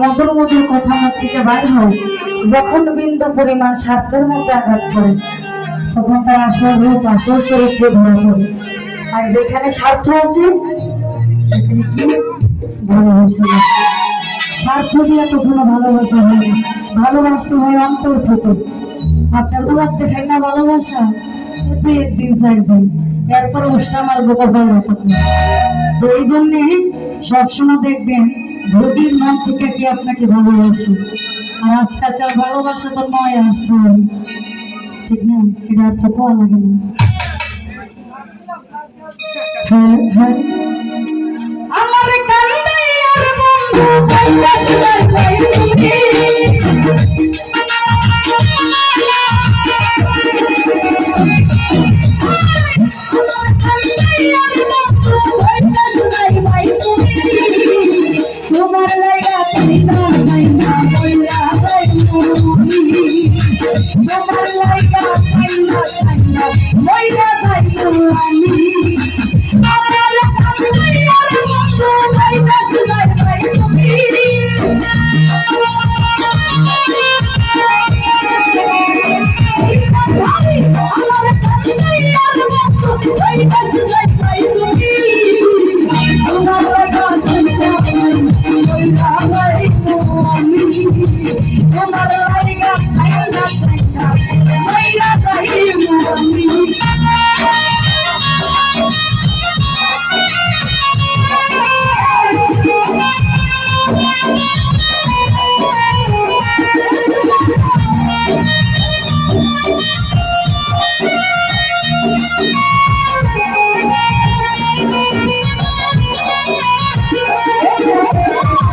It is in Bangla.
মধুর মধুর কথা আমার থেকে বাইর হয়। যখন বিন্দু পরিমাণ স্বার্থের মধ্যে আঘাত করে, তখন তার আসল রূপ, আসল ধরা পড়ে। আর যেখানে স্বার্থ আছে ভালোবাসা। স্বার্থ দিয়ে ভালোবাসা হয় না। ভালোবাসতে হয় অন্তর থেকে। আপনার না ভালোবাসা এতে একদিন চাইবেন এরপর উষ্ণ আমার ভালো তো এই জন্যে সবসময় দেখবেন ভোটির মন থেকে কি আপনাকে ভালোবাসে? আর আজকালকার ভালোবাসা তো নয় আছে। ঠিক না? এটা আর তো পাওয়া লাগে না। হ্যাঁ হ্যাঁ। আমার কান্দাইয়ার বন্ধু কইতাছিলাম কই তুমি তোমার তোমার লাগা কইনা কইনা কইরা কইনি আমার